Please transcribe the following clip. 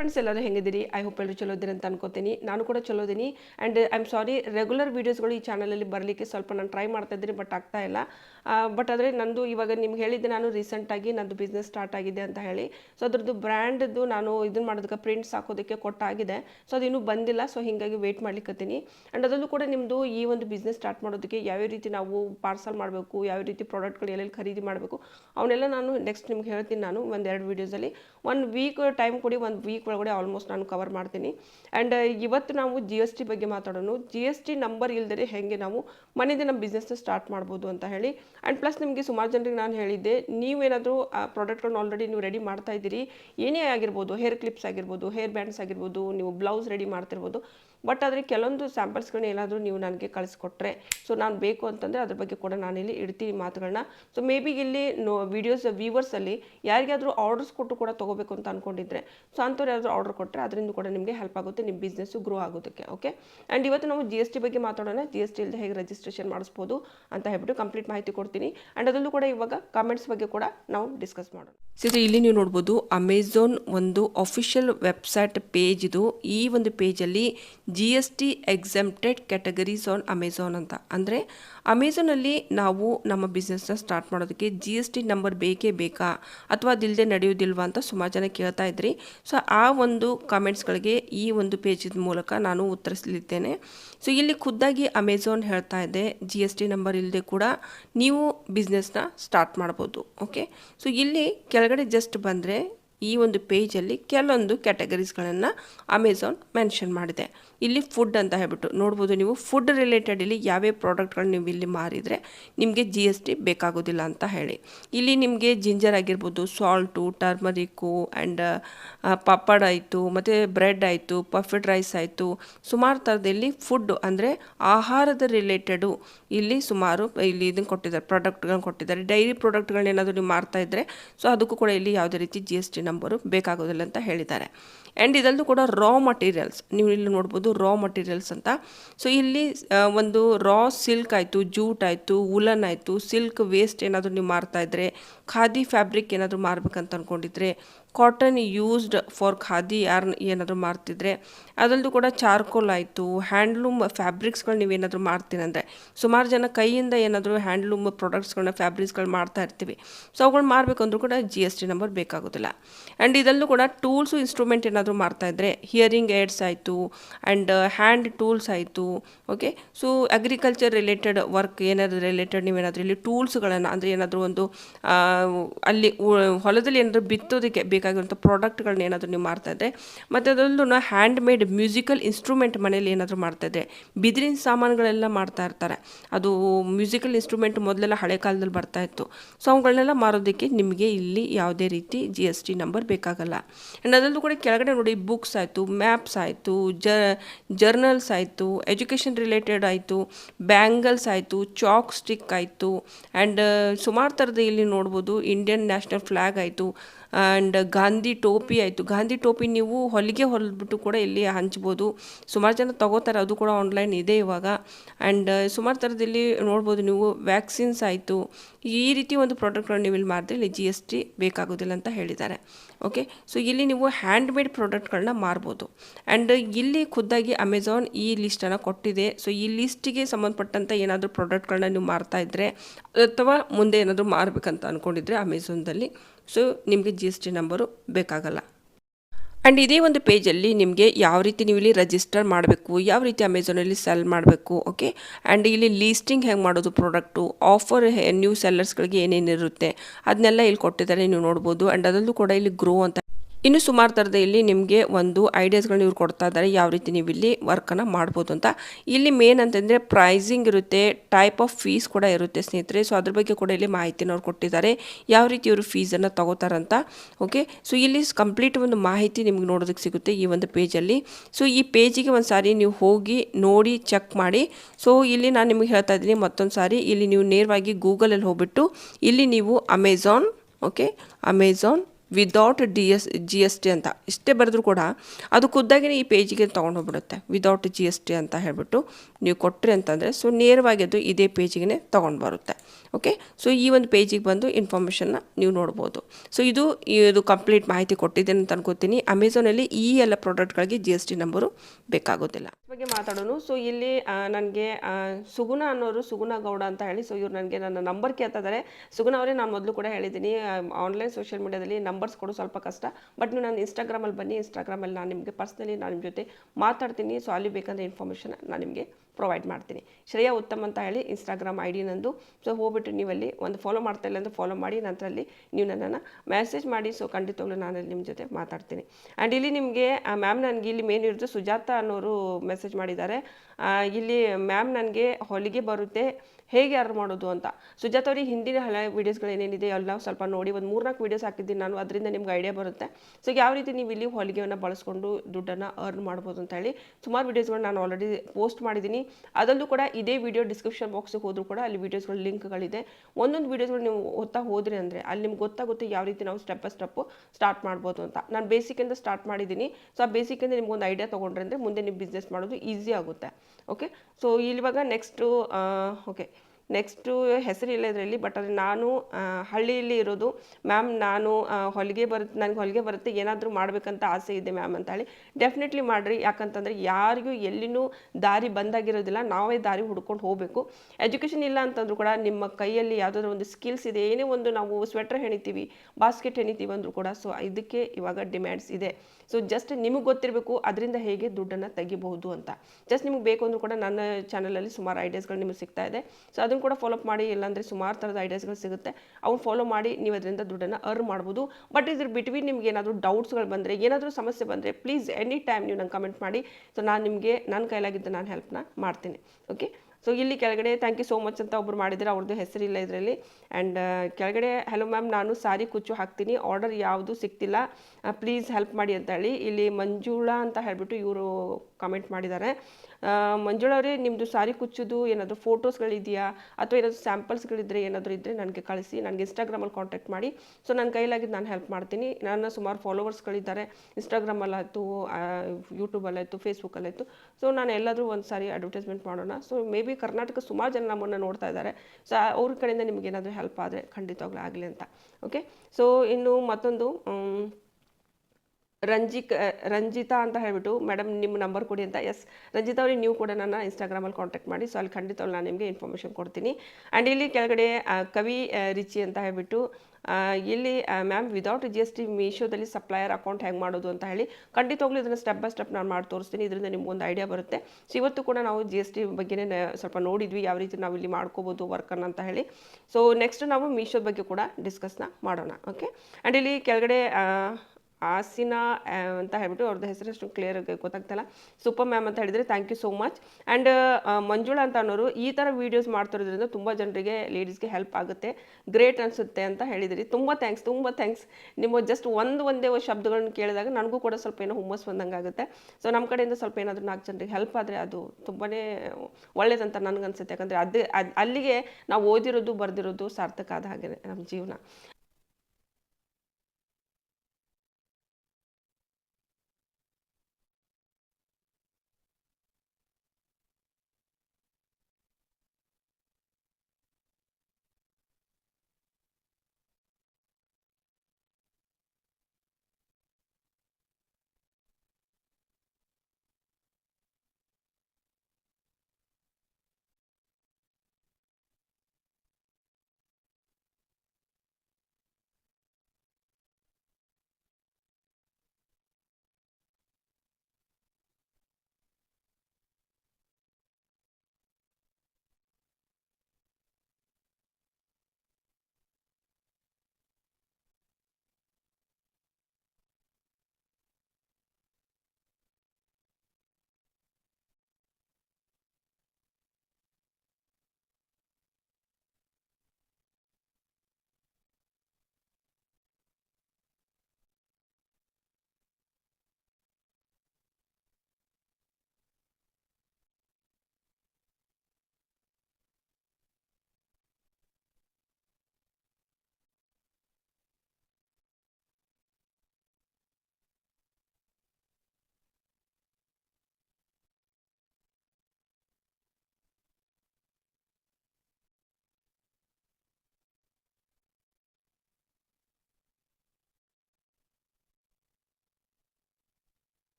Friends ಎಲ್ಲರೂ ಹೆಂಗಿದ್ದೀರಿ? I hope ಎಲ್ಲರೂ ಚಲೋ ಇದ್ದೀರಿ ಅಂತ ಅನ್ಕೋತೀನಿ. ನಾನು ಕೂಡ ಚಲೋ ಇದ್ದೀನಿ and I am sorry regular ವೀಡಿಯೋಸ್ಗಳು ಈ ಚಾನಲಲ್ಲಿ ಬರಲಿಕ್ಕೆ ಸ್ವಲ್ಪ ನಾನು ಟ್ರೈ ಮಾಡ್ತಾ ಇದ್ದೀನಿ ಬಟ್ ಆಗ್ತಾ ಇಲ್ಲ. ಬಟ್ ಆದರೆ ನಂದು ಇವಾಗ ನಿಮ್ಗೆ ಹೇಳಿದ್ದೆ ನಾನು ರೀಸೆಂಟಾಗಿ ನಂದು ಬಿಸ್ನೆಸ್ ಸ್ಟಾರ್ಟ್ ಆಗಿದೆ ಅಂತ ಹೇಳಿ. ಸೊ ಅದ್ರದ್ದು ಬ್ರ್ಯಾಂಡ್ದು ನಾನು ಇದನ್ನು ಮಾಡೋದಕ್ಕೆ ಪ್ರಿಂಟ್ಸ್ ಹಾಕೋದಕ್ಕೆ ಕೊಟ್ಟಾಗಿದೆ. ಸೊ ಅದು ಇನ್ನೂ ಬಂದಿಲ್ಲ ಸೊ ಹೀಗಾಗಿ ವೆಯ್ಟ್ ಮಾಡ್ಲಿಕ್ಕತ್ತೀನಿ ಆ್ಯಂಡ್ ಅದರಲ್ಲೂ ಕೂಡ ನಿಮ್ಮದು ಈ ಒಂದು ಬಿಸ್ನೆಸ್ ಸ್ಟಾರ್ಟ್ ಮಾಡೋದಕ್ಕೆ ಯಾವ್ಯಾವ ರೀತಿ ನಾವು ಪಾರ್ಸಲ್ ಮಾಡಬೇಕು ಯಾವ ರೀತಿ ಪ್ರಾಡಕ್ಟ್ಗಳು ಎಲ್ಲೆಲ್ಲಿ ಖರೀದಿ ಮಾಡಬೇಕು, ಅವನ್ನೆಲ್ಲ ನಾನು ನೆಕ್ಸ್ಟ್ ನಿಮ್ಗೆ ಹೇಳ್ತೀನಿ ನಾನು ಒಂದೆರಡು ವೀಡಿಯೋಸಲ್ಲಿ ಒನ್ ವೀಕ್ ಟೈಮ್ ಕೊಡಿ ಒಂದು ವೀಕ್ ಒಳಗಡೆ ಆಲ್ಮೋಸ್ಟ್ ನಾನು ಕವರ್ ಮಾಡ್ತೀನಿ. ಆ್ಯಂಡ್ ಇವತ್ತು ನಾವು ಜಿ ಎಸ್ ಟಿ ಬಗ್ಗೆ ಮಾತಾಡೋಣ ಜಿ ಎಸ್ ಟಿ ನಂಬರ್ ಇಲ್ದರೆ ಹೇಗೆ ನಾವು ಮನೆಯಿಂದ ನಮ್ಮ ಬಿಸ್ನೆಸ್ನ ಸ್ಟಾರ್ಟ್ ಮಾಡ್ಬೋದು ಅಂತ ಹೇಳಿ. ಆ್ಯಂಡ್ ಪ್ಲಸ್ ನಿಮಗೆ ಸುಮಾರು ಜನರಿಗೆ ನಾನು ಹೇಳಿದ್ದೆ, ನೀವೇನಾದರೂ, ಆ ಪ್ರಾಡಕ್ಟ್ಗಳನ್ನ ಆಲ್ರೆಡಿ ನೀವು ರೆಡಿ ಮಾಡ್ತಾ ಇದ್ದೀರಿ. ಏನೇ ಆಗಿರ್ಬೋದು ಹೇರ್ ಕ್ಲಿಪ್ಸ್ ಆಗಿರ್ಬೋದು ಹೇರ್ ಬ್ಯಾಂಡ್ಸ್ ಆಗಿರ್ಬೋದು, ನೀವು ಬ್ಲೌಸ್ ರೆಡಿ ಮಾಡ್ತಿರ್ಬೋದು. ಬಟ್ ಆದರೆ ಕೆಲವೊಂದು ಸ್ಯಾಂಪಲ್ಸ್ಗಳನ್ನ ಏನಾದರೂ ನೀವು ನನಗೆ ಕಳಿಸ್ಕೊಟ್ರೆ. ಸೊ ನಾನು ಬೇಕು ಅಂತಂದರೆ ಅದ್ರ ಬಗ್ಗೆ ಕೂಡ ನಾನಿಲ್ಲಿ ಇಡ್ತೀನಿ ಮಾತುಗಳನ್ನ. ಸೊ ಮೇ ಬಿ ಇಲ್ಲಿ, ನೋ ವೀಡಿಯೋಸ್ ವ್ಯೂವರ್ಸಲ್ಲಿ ಯಾರಿಗಾದರೂ ಆರ್ಡರ್ಸ್ ಕೊಟ್ಟು ಕೂಡ ತೊಗೋಬೇಕು ಅಂತ ಅಂದ್ಕೊಂಡಿದ್ರೆ ಸೊ ಅಂಥವ್ರು ಆರ್ಡರ್ ಕೊಟ್ಟರೆ ಅದರಿಂದ ಕೂಡ ನಿಮಗೆ ಹೆಲ್ಪ್ ಆಗುತ್ತೆ ನಿಮ್ಮ ಬಿಸ್ನೆಸ್ಸು ಗ್ರೋ ಆಗೋದಕ್ಕೆ ಓಕೆ ಆ್ಯಂಡ್ ಇವತ್ತು ನಾವು ಜಿ ಎಸ್ ಟಿ ಬಗ್ಗೆ ಮಾತಾಡೋಣ. ಜಿ ಎಸ್ ಟಿ ಇಲ್ಲದೆ ಹೇಗೆ ರಿಜಿಸ್ಟ್ರೇಷನ್ ಮಾಡಿಸ್ಬೋದು ಅಂತ ಹೇಳ್ಬಿಟ್ಟು ಕಂಪ್ಲೀಟ್ ಮಾಹಿತಿ ಕೊಡ್ತೀನಿ. ಆ್ಯಂಡ್ ಅದರಲ್ಲೂ ಕೂಡ ಇವಾಗ ಕಾಮೆಂಟ್ಸ್ ಬಗ್ಗೆ ಕೂಡ ನಾವು ಡಿಸ್ಕಸ್ ಮಾಡೋಣ. ಸಿದ್ಧ, ಇಲ್ಲಿ ನೀವು ನೋಡ್ಬೋದು ಅಮೆಝಾನ್ ಒಂದು ಅಫಿಷಿಯಲ್ ವೆಬ್ಸೈಟ್ ಪೇಜ್ ಇದು. ಈ ಒಂದು ಪೇಜಲ್ಲಿ G S T exempted categories on Amazon ಅಂತ. ಅಂದರೆ ಅಮೆಝಾನಲ್ಲಿ ನಾವು ನಮ್ಮ ಬಿಸ್ನೆಸ್ನ ಸ್ಟಾರ್ಟ್ ಮಾಡೋದಕ್ಕೆ ಜಿ ಎಸ್ ಟಿ ನಂಬರ್ ಬೇಕೇ ಬೇಕಾ? ಅಥವಾ ಅದಿಲ್ಲದೆ ನಡೆಯೋದಿಲ್ವಾ ಅಂತ ಸುಮಾರು ಜನ ಕೇಳ್ತಾ ಇದ್ರಿ. ಸೊ ಆ ಒಂದು ಕಾಮೆಂಟ್ಸ್ಗಳಿಗೆ ಈ ಒಂದು ಪೇಜಿನ ಮೂಲಕ ನಾನು ಉತ್ತರಿಸಲಿದ್ದೇನೆ. ಸೊ ಇಲ್ಲಿ ಖುದ್ದಾಗಿ ಅಮೆಝಾನ್ ಹೇಳ್ತಾ ಇದೆ ಜಿ ಎಸ್ ಟಿ ನಂಬರ್ ಇಲ್ಲದೆ ಕೂಡ ನೀವು ಬಿಸ್ನೆಸ್ನ ಸ್ಟಾರ್ಟ್ ಮಾಡ್ಬೋದು ಓಕೆ ಸೊ ಇಲ್ಲಿ ಕೆಳಗಡೆ ಜಸ್ಟ್ ಬಂದರೆ ಈ ಒಂದು ಪೇಜಲ್ಲಿ ಕೆಲವೊಂದು ಕ್ಯಾಟಗರೀಸ್ಗಳನ್ನು ಅಮೆಝಾನ್ ಮೆನ್ಷನ್ ಮಾಡಿದೆ. ಇಲ್ಲಿ ಫುಡ್ ಅಂತ ಹೇಳ್ಬಿಟ್ಟು ನೋಡ್ಬೋದು ನೀವು ಫುಡ್ ರಿಲೇಟೆಡ್ ಇಲ್ಲಿ ಯಾವ್ಯಾವ ಪ್ರಾಡಕ್ಟ್ಗಳು ನೀವು ಇಲ್ಲಿ ಮಾರಿದರೆ ನಿಮಗೆ ಜಿ ಎಸ್ ಟಿ ಬೇಕಾಗೋದಿಲ್ಲ ಅಂತ ಹೇಳಿ. ಇಲ್ಲಿ ನಿಮಗೆ ಜಿಂಜರ್ ಆಗಿರ್ಬೋದು ಸಾಲ್ಟು ಟರ್ಮರಿಕ್ಕು ಆ್ಯಂಡ್ ಪಪ್ಪಡ್ ಆಯಿತು, ಮತ್ತು ಬ್ರೆಡ್ ಆಯಿತು ಪಫ್ಡ್ ರೈಸ್ ಆಯಿತು, ಸುಮಾರು ಥರದಲ್ಲಿ ಫುಡ್ ಅಂದರೆ ಆಹಾರದ ರಿಲೇಟೆಡು ಇಲ್ಲಿ ಸುಮಾರು ಇಲ್ಲಿ ಇದನ್ನು ಕೊಟ್ಟಿದ್ದಾರೆ ಪ್ರಾಡಕ್ಟ್ಗಳನ್ನ ಕೊಟ್ಟಿದ್ದಾರೆ. ಡೈರಿ ಪ್ರಾಡಕ್ಟ್ಗಳನ್ನೇನಾದರೂ ನೀವು ಮಾರ್ತಾ ಇದ್ದರೆ ಸೊ ಅದಕ್ಕೂ ಕೂಡ ಇಲ್ಲಿ ಯಾವುದೇ ರೀತಿ ಜಿ ಎಸ್ ಟಿ ನಂಬರು ಬೇಕಾಗೋದಿಲ್ಲ ಅಂತ ಹೇಳಿದ್ದಾರೆ. ಆ್ಯಂಡ್ ಇದಲ್ಲೂ ಕೂಡ ರಾ ಮಟೀರಿಯಲ್ಸ್ ನೀವು ಇಲ್ಲಿ ನೋಡ್ಬೋದು ರಾ ಮಟೀರಿಯಲ್ಸ್ ಅಂತ. ಸೊ ಇಲ್ಲಿ ಒಂದು ರಾ ಸಿಲ್ಕ್ ಆಯಿತು ಜೂಟ್ ಆಯಿತು ಉಲನ್ ಆಯಿತು ಸಿಲ್ಕ್ ವೇಸ್ಟ್ ಏನಾದರೂ ನೀವು ಮಾರ್ತಾ ಇದ್ದರೆ ಖಾದಿ ಫ್ಯಾಬ್ರಿಕ್ ಏನಾದರೂ ಮಾರ್ಬೇಕಂತ ಅಂದ್ಕೊಂಡಿದ್ರೆ ಕಾಟನ್ ಯೂಸ್ಡ್ ಫಾರ್ ಖಾದಿ ಯಾರು ಏನಾದರೂ ಮಾರ್ತಿದ್ರೆ ಅದರಲ್ಲೂ ಕೂಡ ಚಾರ್ಕೋಲ್ ಆಯಿತು ಹ್ಯಾಂಡ್ಲೂಮ್ ಫ್ಯಾಬ್ರಿಕ್ಸ್ಗಳು ನೀವೇನಾದರೂ ಮಾರ್ತೀನಿ ಅಂದರೆ, ಸುಮಾರು ಜನ ಕೈಯಿಂದ ಏನಾದರೂ ಹ್ಯಾಂಡ್ಲೂಮ್ ಪ್ರಾಡಕ್ಟ್ಸ್ಗಳನ್ನ ಫ್ಯಾಬ್ರಿಕ್ಸ್ಗಳು ಮಾಡ್ತಾ ಇರ್ತೀವಿ. ಸೊ ಅವುಗಳು ಮಾರಬೇಕು ಅಂದರೂ ಕೂಡ ಜಿ ಎಸ್ ಟಿ ನಂಬರ್ ಬೇಕಾಗೋದಿಲ್ಲ. ಆ್ಯಂಡ್ ಇದರಲ್ಲೂ ಕೂಡ ಟೂಲ್ಸು ಇನ್ಸ್ಟ್ರೂಮೆಂಟ್ ಏನಾದರೂ ಮಾಡ್ತಾಯಿದ್ರೆ ಹಿಯರಿಂಗ್ ಏಡ್ಸ್ ಆಯಿತು ಆ್ಯಂಡ್ ಹ್ಯಾಂಡ್ ಟೂಲ್ಸ್ ಆಯಿತು okay so agriculture related work ಏನಾದರೂ ರಿಲೇಟೆಡ್ ನೀವೇನಾದರೂ ಇಲ್ಲಿ ಟೂಲ್ಸ್ಗಳನ್ನು ಅಂದರೆ ಏನಾದರೂ ಒಂದು ಅಲ್ಲಿ ಹೊಲದಲ್ಲಿ ಏನಾದರೂ ಬಿತ್ತೋದಕ್ಕೆ ಬೇಕಾಗಿರುವಂಥ ಪ್ರಾಡಕ್ಟ್ಗಳನ್ನ ಏನಾದರೂ ನೀವು ಮಾಡ್ತಾ ಇದ್ದರೆ ಮತ್ತು ಅದರಲ್ಲೂ ಹ್ಯಾಂಡ್ ಮೇಡ್ ಮ್ಯೂಸಿಕಲ್ ಇನ್ಸ್ಟ್ರೂಮೆಂಟ್ ಮನೇಲಿ ಏನಾದರೂ ಮಾಡ್ತಾ ಇದ್ದರೆ ಬಿದಿರಿನ ಸಾಮಾನುಗಳೆಲ್ಲ ಮಾಡ್ತಾ ಇರ್ತಾರೆ. ಅದು ಮ್ಯೂಸಿಕಲ್ ಇನ್ಸ್ಟ್ರೂಮೆಂಟ್ ಮೊದಲೆಲ್ಲ ಹಳೆ ಕಾಲದಲ್ಲಿ ಬರ್ತಾ ಇತ್ತು. ಸೊ ಅವುಗಳನ್ನೆಲ್ಲ ಮಾರೋದಕ್ಕೆ ನಿಮಗೆ ಇಲ್ಲಿ ಯಾವುದೇ ರೀತಿ ಜಿ ಎಸ್ ಟಿ ನಂಬರ್ ಬೇಕಾಗಲ್ಲ. ಆ್ಯಂಡ್ ಅದರಲ್ಲೂ ಕೂಡ ಕೆಳಗಡೆ ನೋಡಿ ಬುಕ್ಸ್ ಆಯಿತು ಮ್ಯಾಪ್ಸ್ ಆಯಿತು, ಜ ಜರ್ನಲ್ಸ್ ಆಯಿತು ಎಜುಕೇಷನ್ ರಿಲೇಟೆಡ್ ಆಯಿತು ಬ್ಯಾಂಗಲ್ಸ್ ಆಯಿತು ಚಾಕ್ ಸ್ಟಿಕ್ ಆಯಿತು ಆ್ಯಂಡ್ ಸುಮಾರು ಥರದ ಇಲ್ಲಿ ನೋಡ್ಬೋದು. ಇಂಡಿಯನ್ ನ್ಯಾಷನಲ್ ಫ್ಲ್ಯಾಗ್ ಆಯಿತು. ಆ್ಯಂಡ್ ಗಾಂಧಿ ಟೋಪಿ ಆಯಿತು. ಗಾಂಧಿ ಟೋಪಿ ನೀವು ಹೊಲಿಗೆ ಹೊಲಿದ್ಬಿಟ್ಟು ಕೂಡ ಇಲ್ಲಿ ಹಂಚ್ಬೋದು. ಸುಮಾರು ಜನ ತಗೋತಾರೆ, ಅದು ಕೂಡ ಆನ್ಲೈನ್ ಇದೆ ಇವಾಗ. ಆ್ಯಂಡ್ ಸುಮಾರು ಥರದಲ್ಲಿ ನೋಡ್ಬೋದು ನೀವು ವ್ಯಾಕ್ಸಿನ್ಸ್ ಆಯಿತು. ಈ ರೀತಿ ಒಂದು ಪ್ರಾಡಕ್ಟ್ಗಳನ್ನ ನೀವು ಇಲ್ಲಿ ಮಾರಿದ್ರೆ ಇಲ್ಲಿ ಜಿ ಎಸ್ ಟಿ ಬೇಕಾಗೋದಿಲ್ಲ ಅಂತ ಹೇಳಿದ್ದಾರೆ. ಓಕೆ ಸೊ ಇಲ್ಲಿ ನೀವು ಹ್ಯಾಂಡ್ ಮೇಡ್ ಪ್ರಾಡಕ್ಟ್ಗಳನ್ನ ಮಾರ್ಬೋದು. ಆ್ಯಂಡ್ ಇಲ್ಲಿ ಖುದ್ದಾಗಿ ಅಮೆಝಾನ್ ಈ ಲಿಸ್ಟನ್ನು ಕೊಟ್ಟಿದೆ. ಸೊ ಈ ಲಿಸ್ಟಿಗೆ ಸಂಬಂಧಪಟ್ಟಂಥ ಏನಾದರೂ ಪ್ರಾಡಕ್ಟ್ಗಳನ್ನ ನೀವು ಮಾರ್ತಾ ಇದ್ದರೆ ಅಥವಾ ಮುಂದೆ ಏನಾದರೂ ಮಾರಬೇಕಂತ ಅಂದ್ಕೊಂಡಿದ್ರೆ ಅಮೆಝಾನ್ದಲ್ಲಿ ಸೊ ನಿಮಗೆ ಜಿ ಎಸ್ ಟಿ ನಂಬರು ಬೇಕಾಗಲ್ಲ. ಆ್ಯಂಡ್ ಇದೇ ಒಂದು ಪೇಜಲ್ಲಿ ನಿಮಗೆ ಯಾವ ರೀತಿ ನೀವು ಇಲ್ಲಿ ರಿಜಿಸ್ಟರ್ ಮಾಡಬೇಕು, ಯಾವ ರೀತಿ ಅಮೆಝಾನಲ್ಲಿ ಸೆಲ್ ಮಾಡಬೇಕು ಓಕೆ ಆ್ಯಂಡ್ ಇಲ್ಲಿ ಲೀಸ್ಟಿಂಗ್ ಹೆಂಗೆ ಮಾಡೋದು ಪ್ರಾಡಕ್ಟು ಆಫರ್ ನ್ಯೂ ಸೆಲ್ಲರ್ಸ್ಗಳಿಗೆ ಏನೇನಿರುತ್ತೆ ಅದನ್ನೆಲ್ಲ ಇಲ್ಲಿ ಕೊಟ್ಟಿದ್ದಾರೆ, ನೀವು ನೋಡ್ಬೋದು. ಆ್ಯಂಡ್ ಅದರಲ್ಲೂ ಕೂಡ ಇಲ್ಲಿ ಗ್ರೋ ಅಂತ ಇನ್ನು ಸುಮಾರು ಥರದ ಇಲ್ಲಿ ನಿಮಗೆ ಒಂದು ಐಡಿಯಾಸ್ಗಳನ್ನ ಇವ್ರು ಕೊಡ್ತಾ ಇದ್ದಾರೆ ಯಾವ ರೀತಿ ನೀವು ಇಲ್ಲಿ ವರ್ಕನ್ನು ಮಾಡ್ಬೋದು ಅಂತ. ಇಲ್ಲಿ ಮೇನ್ ಅಂತಂದರೆ ಪ್ರೈಸಿಂಗ್ ಇರುತ್ತೆ ಟೈಪ್ ಆಫ್ ಫೀಸ್ ಕೂಡ ಇರುತ್ತೆ ಸ್ನೇಹಿತರೆ. ಸೊ ಅದ್ರ ಬಗ್ಗೆ ಕೂಡ ಇಲ್ಲಿ ಮಾಹಿತಿನ ಅವ್ರು ಕೊಟ್ಟಿದ್ದಾರೆ. ಯಾವ ರೀತಿ ಇವರು ಫೀಸನ್ನು ತಗೋತಾರಂತ ಓಕೆ ಸೊ ಇಲ್ಲಿ ಕಂಪ್ಲೀಟ್ ಒಂದು ಮಾಹಿತಿ ನಿಮ್ಗೆ ನೋಡೋದಕ್ಕೆ ಸಿಗುತ್ತೆ ಈ ಒಂದು ಪೇಜಲ್ಲಿ ಸೊ ಈ ಪೇಜಿಗೆ ಒಂದು ಸಾರಿ ನೀವು ಹೋಗಿ ನೋಡಿ ಚೆಕ್ ಮಾಡಿ. ಸೊ ಇಲ್ಲಿ ನಾನು ನಿಮಗೆ ಹೇಳ್ತಾ ಇದ್ದೀನಿ ಮತ್ತೊಂದು ಸಾರಿ. ಇಲ್ಲಿ ನೀವು ನೇರವಾಗಿ ಗೂಗಲಲ್ಲಿ ಹೋಗ್ಬಿಟ್ಟು ಇಲ್ಲಿ ನೀವು Amazon okay Amazon without D S G S T ಅಂತ. ಇಷ್ಟೇ ಬರೆದ್ರು ಕೂಡ ಅದು ಖುದ್ದಾಗಿನ ಈ ಪೇಜಿಗೆ ತೊಗೊಂಡು ಹೋಗ್ಬಿಡುತ್ತೆ ವಿದೌಟ್ ಜಿ ಎಸ್ ಟಿ ಅಂತ ಹೇಳಿಬಿಟ್ಟು ನೀವು ಕೊಟ್ಟರೆ ಅಂತಂದರೆ ಸೊ ನೇರವಾಗಿ ಅದು ಇದೇ ಪೇಜಿಗೆ ತೊಗೊಂಡು ಬರುತ್ತೆ. ಓಕೆ ಸೊ ಈ ಒಂದು ಪೇಜಿಗೆ ಬಂದು ಇನ್ಫಾರ್ಮೇಷನ್ನ ನೀವು ನೋಡ್ಬೋದು. ಸೊ ಇದು ಇದು ಕಂಪ್ಲೀಟ್ ಮಾಹಿತಿ ಕೊಟ್ಟಿದ್ದೇನೆ ಅಂತ ಅನ್ಕೋತೀನಿ. ಅಮೆಝಾನಲ್ಲಿ ಈ ಎಲ್ಲ ಪ್ರಾಡಕ್ಟ್ಗಳಿಗೆ ಜಿ ಎಸ್ ಟಿ ನಂಬರು ಬೇಕಾಗೋದಿಲ್ಲ. ಬಗ್ಗೆ ಮಾತಾಡೋಣ ಸೊ ಇಲ್ಲಿ ನನಗೆ ಸುಗುಣ ಅನ್ನೋರು ಸುಗುಣ ಗೌಡ ಅಂತ ಹೇಳಿ ಸೊ ಇವ್ರು ನನಗೆ ನನ್ನ ನಂಬರ್ ಕೇಳ್ತಿದ್ದಾರೆ ಸುಗುಣ ಅವರೇ, ನಾನು ಮೊದಲು ಕೂಡ ಹೇಳಿದ್ದೀನಿ ಆನ್ಲೈನ್ ಸೋಷಿಯಲ್ ಮೀಡಿಯಾದಲ್ಲಿ ನಂಬರ್ಸ್ ಕೊಡೋ ಸ್ವಲ್ಪ ಕಷ್ಟ. ಬಟ್ ನೀವು ನಾನು ಇನ್ಸ್ಟಾಗ್ರಾಮಲ್ಲಿ ಬನ್ನಿ. ಇನ್ಸ್ಟಾಗ್ರಾಮಲ್ಲಿ ನಾನು ನಿಮಗೆ ಪರ್ಸ್ನಲಿ ನಾನು ನಿಮ್ಮ ಜೊತೆ ಮಾತಾಡ್ತೀನಿ. ಸೊ ಅಲ್ಲಿ ಬೇಕಂದ್ರೆ ಇನ್ಫಾರ್ಮೇಷನ್ ನಾನು ನಿಮಗೆ ಪ್ರೊವೈಡ್ ಮಾಡ್ತೀನಿ. ಶ್ರೇಯಾ ಉತ್ತಮ್ ಅಂತ ಹೇಳಿ ಇನ್ಸ್ಟಾಗ್ರಾಮ್ ಐ ಡಿ ನಂದು. ಸೊ ಹೋಗ್ಬಿಟ್ಟು ನೀವಲ್ಲಿ ಒಂದು ಫಾಲೋ ಮಾಡ್ತಾ ಇಲ್ಲ ಅಂದರೆ ಫಾಲೋ ಮಾಡಿ ನಂತರ ಅಲ್ಲಿ ನೀವು ನನ್ನನ್ನು ಮೆಸೇಜ್ ಮಾಡಿ. ಸೊ ಖಂಡಿತವಾಗ್ಲೂ ನಾನು ಅಲ್ಲಿ ನಿಮ್ಮ ಜೊತೆ ಮಾತಾಡ್ತೀನಿ. ಆ್ಯಂಡ್ ಇಲ್ಲಿ ನಿಮಗೆ ಮ್ಯಾಮ್ ನನಗೆ ಇಲ್ಲಿ ಮೇನ್ ಇರೋದು ಸುಜಾತ ಅನ್ನೋರು ಮೆಸೇಜ್ ಮಾಡಿದ್ದಾರೆ. ಇಲ್ಲಿ ಮ್ಯಾಮ್ ನನಗೆ ಹೊಲಿಗೆ ಬರುತ್ತೆ. ಹೇಗೆ ಅರ್ನ್ ಮಾಡೋದು ಅಂತ. ಸುಜಾತ ಅವ್ರಿಗೆ ಹಿಂದಿನ ಹಳೆ ವೀಡಿಯೋಸ್ಗಳು ಏನೇನಿದೆ ಎಲ್ಲ ಸ್ವಲ್ಪ ನೋಡಿ, ಒಂದು ಮೂರ್ನಾಲ್ಕು ವೀಡಿಯೋಸ್ ಹಾಕಿದ್ದೀನಿ ನಾನು, ಅದರಿಂದ ನಿಮ್ಗೆ ಐಡಿಯಾ ಬರುತ್ತೆ. ಸೊ ಯಾವ ರೀತಿ ನೀವು ಇಲ್ಲಿ ಹೊಲಿಗೆಯನ್ನು ಬಳಸ್ಕೊಂಡು ದುಡ್ಡನ್ನು ಅರ್ನ್ ಮಾಡ್ಬೋದು ಅಂತ ಹೇಳಿ, ಸುಮಾರು ವೀಡಿಯೋಸ್ಗಳು ನಾನು ಆಲ್ರೆಡಿ ಪೋಸ್ಟ್ ಮಾಡಿದ್ದೀನಿ. ಅದರಲ್ಲೂ ಕೂಡ ಇದೇ ವಿಡಿಯೋ ಡಿಸ್ಕ್ರಿಪ್ಷನ್ ಬಾಕ್ಸಿಗೆ ಹೋದರೂ ಕೂಡ ಅಲ್ಲಿ ವೀಡಿಯೋಸ್ಗಳ ಲಿಂಕ್ಗಳಿದೆ ಒಂದೊಂದು ವೀಡಿಯೋಸ್ಗಳು ನೀವು ಓದ್ತಾ ಹೋದ್ರಿ ಅಂದರೆ ಅಲ್ಲಿ ನಿಮ್ಗೆ ಗೊತ್ತಾಗುತ್ತೆ ಯಾವ ರೀತಿ ನಾವು ಸ್ಟೆಪ್ ಬೈ ಸ್ಟೆಪ್ಪು ಸ್ಟಾರ್ಟ್ ಮಾಡ್ಬೋದು ಅಂತ. ನಾನು ಬೇಸಿಕಿಂದ ಸ್ಟಾರ್ಟ್ ಮಾಡಿದ್ದೀನಿ. ಸೊ ಆ ಬೇಸಿಕಿಂದ ನಿಮ್ಗೆ ಒಂದು ಐಡಿಯಾ ತೊಗೊಂಡ್ರೆ ಅಂದರೆ ಮುಂದೆ ನೀವು ಬಿಸ್ನೆಸ್ ಮಾಡೋದು ಈಸಿ ಆಗುತ್ತೆ. ಓಕೆ ಸೊ ಇಲ್ಲಿವಾಗ ನೆಕ್ಸ್ಟು ಓಕೆ ನೆಕ್ಸ್ಟು ಇಲ್ಲ ಇದರಲ್ಲಿ ಬಟ್ ಅದು ನಾನು ಹಳ್ಳಿಯಲ್ಲಿ ಇರೋದು ಮ್ಯಾಮ್ ನಾನು ಹೊಲಿಗೆ ಬರುತ್ತೆ ನನಗೆ ಹೊಲಿಗೆ ಬರುತ್ತೆ, ಏನಾದರೂ ಮಾಡಬೇಕಂತ ಆಸೆ ಇದೆ ಮ್ಯಾಮ್ ಅಂತ ಹೇಳಿ ಡೆಫಿನೆಟ್ಲಿ ಮಾಡಿರಿ. ಯಾಕಂತಂದರೆ ಯಾರಿಗೂ ಎಲ್ಲಿನೂ ದಾರಿ ಬಂದಾಗಿರೋದಿಲ್ಲ. ನಾವೇ ದಾರಿ ಹುಡ್ಕೊಂಡು ಹೋಗಬೇಕು. ಎಜುಕೇಷನ್ ಇಲ್ಲ ಅಂತಂದ್ರೂ ಕೂಡ ನಿಮ್ಮ ಕೈಯಲ್ಲಿ ಯಾವುದಾದ್ರೂ ಒಂದು ಸ್ಕಿಲ್ಸ್ ಇದೆ, ಏನೇ ಒಂದು ನಾವು ಸ್ವೆಟರ್ ಹೆಣಿತೀವಿ ಬಾಸ್ಕೆಟ್ ಹೆಣಿತೀವಿ ಅಂದರೂ ಕೂಡ ಸೊ ಇದಕ್ಕೆ ಇವಾಗ ಡಿಮ್ಯಾಂಡ್ಸ್ ಇದೆ. ಸೊ ಜಸ್ಟ್ ನಿಮಗೆ ಗೊತ್ತಿರಬೇಕು, ಅದರಿಂದ ಹೇಗೆ ದುಡ್ಡನ್ನು ತೆಗಿಬಹುದು ಅಂತ. ಜಸ್ಟ್ ನಿಮಗೆ ಬೇಕು ಅಂದರೂ ಕೂಡ ನನ್ನ ಚಾನಲಲ್ಲಿ ಸುಮಾರು ಐಡಿಯಾಸ್ಗಳು ನಿಮಗೆ ಸಿಗ್ತಾ ಇದೆ. ಸೊ ಅದನ್ನು ಕೂಡ ಫಾಲೋಅಪ್ ಮಾಡಿ, ಇಲ್ಲಾಂದರೆ ಸುಮಾರು ಥರದ ಐಡಿಯಾಸ್ಗಳು ಸಿಗುತ್ತೆ. ಅವ್ನು ಫಾಲೋ ಮಾಡಿ ನೀವು ಅದರಿಂದ ದುಡ್ಡನ್ನು ಅರ್ನ್ ಮಾಡ್ಬೋದು. ಬಟ್ ಇದ್ರ ಬಿಟ್ವೀನ್ ನಿಮ್ಗೆ ಏನಾದರೂ ಡೌಟ್ಸ್ಗಳು ಬಂದರೆ, ಏನಾದರೂ ಸಮಸ್ಯೆ ಬಂದರೆ ಪ್ಲೀಸ್ ಎನಿ ಟೈಮ್ ನೀವು ನಂಗೆ ಕಮೆಂಟ್ ಮಾಡಿ. ಸೊ ನಾನು ನಿಮಗೆ ನನ್ನ ಕೈಲಾಗಿದ್ದ ನಾನು ಹೆಲ್ಪ್ನ ಮಾಡ್ತೀನಿ. ಓಕೆ ಸೊ ಇಲ್ಲಿ ಕೆಳಗಡೆ ಥ್ಯಾಂಕ್ ಯು ಸೋ ಮಚ್ ಅಂತ ಒಬ್ರು ಮಾಡಿದರೆ. ಅವ್ರದ್ದು ಹೆಸರಿಲ್ಲ ಇದರಲ್ಲಿ. ಆ್ಯಂಡ್ ಕೆಳಗಡೆ ಹಲೋ ಮ್ಯಾಮ್ ನಾನು ಸಾರಿ ಕುಚ್ಚು ಹಾಕ್ತೀನಿ. ಆರ್ಡರ್ ಯಾವುದು ಸಿಗ್ತಿಲ್ಲ ಪ್ಲೀಸ್ ಹೆಲ್ಪ್ ಮಾಡಿ ಅಂತ ಹೇಳಿ. ಇಲ್ಲಿ ಮಂಜುಳಾ ಅಂತ ಹೇಳಿಬಿಟ್ಟು ಇವರು ಕಮೆಂಟ್ ಮಾಡಿದ್ದಾರೆ. ಮಂಜುಳವರೇ ನಿಮ್ಮದು ಸಾರಿ ಕುಚ್ಚೋದು ಏನಾದರೂ ಫೋಟೋಸ್ಗಳಿದೆಯಾ? ಅಥವಾ ಏನಾದರೂ ಸ್ಯಾಂಪಲ್ಸ್ಗಳಿದ್ದರೆ ಏನಾದರೂ ಇದ್ದರೆ ನನಗೆ ಕಳಿಸಿ, ನನಗೆ ಇನ್ಸ್ಟಾಗ್ರಾಮಲ್ಲಿ ಕಾಂಟ್ಯಾಕ್ಟ್ ಮಾಡಿ. ಸೊ ನನ್ನ ಕೈಲಾಗಿದ್ದು ನಾನು ಹೆಲ್ಪ್ ಮಾಡ್ತೀನಿ. ನನ್ನ ಸುಮಾರು ಫಾಲೋವರ್ಸ್ಗಳಿದ್ದಾರೆ ಇನ್ಸ್ಟಾಗ್ರಾಮಲ್ಲಾಯಿತು ಯೂಟ್ಯೂಬಲ್ಲಾಯಿತು ಫೇಸ್ಬುಕ್ಕಲ್ಲಾಯಿತು ಸೊ ನಾನು ಎಲ್ಲಾದರೂ ಒಂದು ಸಾರಿ ಅಡ್ವರ್ಟೈಸ್ಮೆಂಟ್ ಮಾಡೋಣ. ಸೊ ಮೇ ಬಿ ಕರ್ನಾಟಕ ಸುಮಾರು ಜನ ನಮ್ಮನ್ನು ನೋಡ್ತಾ ಇದ್ದಾರೆ. ಸೊ ಅವ್ರ ಕಡೆಯಿಂದ ನಿಮಗೇನಾದರೂ ಹೆಲ್ಪ್ ಆದರೆ ಖಂಡಿತವಾಗ್ಲೂ ಆಗಲಿ ಅಂತ. ಓಕೆ ಸೊ ಇನ್ನು ಮತ್ತೊಂದು ರಂಜಿಕ್ ರಂಜಿತಾ ಅಂತ ಹೇಳ್ಬಿಟ್ಟು ಮೇಡಮ್ ನಿಮ್ಮ ನಂಬರ್ ಕೊಡಿ ಅಂತ. ಎಸ್ ರಂಜಿತಾ ಅವ್ರಿಗೆ ನೀವು ಕೂಡ ನನ್ನ ಇನ್ಸ್ಟಾಗ್ರಾಮಲ್ಲಿ ಕಾಂಟ್ಯಾಕ್ಟ್ ಮಾಡಿ. ಸೊ ಅಲ್ಲಿ ಖಂಡಿತವಾಗ್ಲೂ ನಾನು ನಿಮಗೆ ಇನ್ಫಾರ್ಮೇಷನ್ ಕೊಡ್ತೀನಿ. ಆ್ಯಂಡ್ ಇಲ್ಲಿ ಕೆಳಗಡೆ ಕವಿ ರಿಚಿ ಅಂತ ಹೇಳ್ಬಿಟ್ಟು ಇಲ್ಲಿ ma'am without G S T ಮೀಶೋದಲ್ಲಿ ಸಪ್ಲೈಯರ್ ಅಕೌಂಟ್ ಹೆಂಗೆ ಮಾಡೋದು ಅಂತ ಹೇಳಿ ಖಂಡಿತವಾಗ್ಲೂ ಇದನ್ನು ಸ್ಟೆಪ್ ಬೈ ಸ್ಟೆಪ್ ನಾನು ಮಾಡಿ ತೋರಿಸ್ತೀನಿ. ಇದರಿಂದ ನಿಮ್ಗೊಂದು ಐಡಿಯಾ ಬರುತ್ತೆ. ಸೊ ಇವತ್ತು ಕೂಡ ನಾವು ಜಿ ಎಸ್ ಟಿ ಬಗ್ಗೆನೇ ಸ್ವಲ್ಪ ನೋಡಿದ್ವಿ ಯಾವ ರೀತಿ ನಾವು ಇಲ್ಲಿ ಮಾಡ್ಕೋಬೋದು ವರ್ಕನ್ನು ಅಂತ ಹೇಳಿ. ಸೊ ನೆಕ್ಸ್ಟ್ ನಾವು ಮೀಶೋ ಬಗ್ಗೆ ಕೂಡ ಡಿಸ್ಕಸ್ನ ಮಾಡೋಣ. ಓಕೆ ಆ್ಯಂಡ್ ಇಲ್ಲಿ ಕೆಳಗಡೆ ಆಸಿನಾ ಅಂತ ಹೇಳ್ಬಿಟ್ಟು ಅವ್ರದ್ದು ಹೆಸರು ಅಷ್ಟು ಕ್ಲಿಯರ್ ಗೊತ್ತಾಗ್ತಲ್ಲ. ಸೂಪರ್ ಮ್ಯಾಮ್ ಅಂತ ಹೇಳಿದರೆ thank you so much and Manjula ಅಂತ ಅನ್ನೋರು ಈ ಥರ ವೀಡಿಯೋಸ್ ಮಾಡ್ತಿರೋದ್ರಿಂದ ತುಂಬ ಜನರಿಗೆ ಲೇಡೀಸ್ಗೆ ಹೆಲ್ಪ್ ಆಗುತ್ತೆ. ಗ್ರೇಟ್ ಅನಿಸುತ್ತೆ ಅಂತ ಹೇಳಿದಿರಿ. ತುಂಬ ಥ್ಯಾಂಕ್ಸ್ ತುಂಬ ಥ್ಯಾಂಕ್ಸ್ ನಿಮ್ಮ ಜಸ್ಟ್ ಒಂದು ಒಂದೇ ಶಬ್ದಗಳನ್ನ ಕೇಳಿದಾಗ ನನಗೂ ಕೂಡ ಸ್ವಲ್ಪ ಏನೋ ಹುಮ್ಮಸ್ ಬಂದಂಗೆ ಆಗುತ್ತೆ. ಸೊ ನಮ್ಮ ಕಡೆಯಿಂದ ಸ್ವಲ್ಪ ಏನಾದರೂ ನಾಲ್ಕು ಜನರಿಗೆ ಹೆಲ್ಪ್ ಆದರೆ ಅದು ತುಂಬಾ ಒಳ್ಳೇದಂತ ನನಗನ್ಸುತ್ತೆ. ಯಾಕಂದರೆ ಅದು, ಅಲ್ಲಿಗೆ ನಾವು ಓದಿರೋದು, ಬರೆದಿರೋದು ಸಾರ್ಥಕ ಆದ ಹಾಗೆ ನಮ್ಮ ಜೀವನ.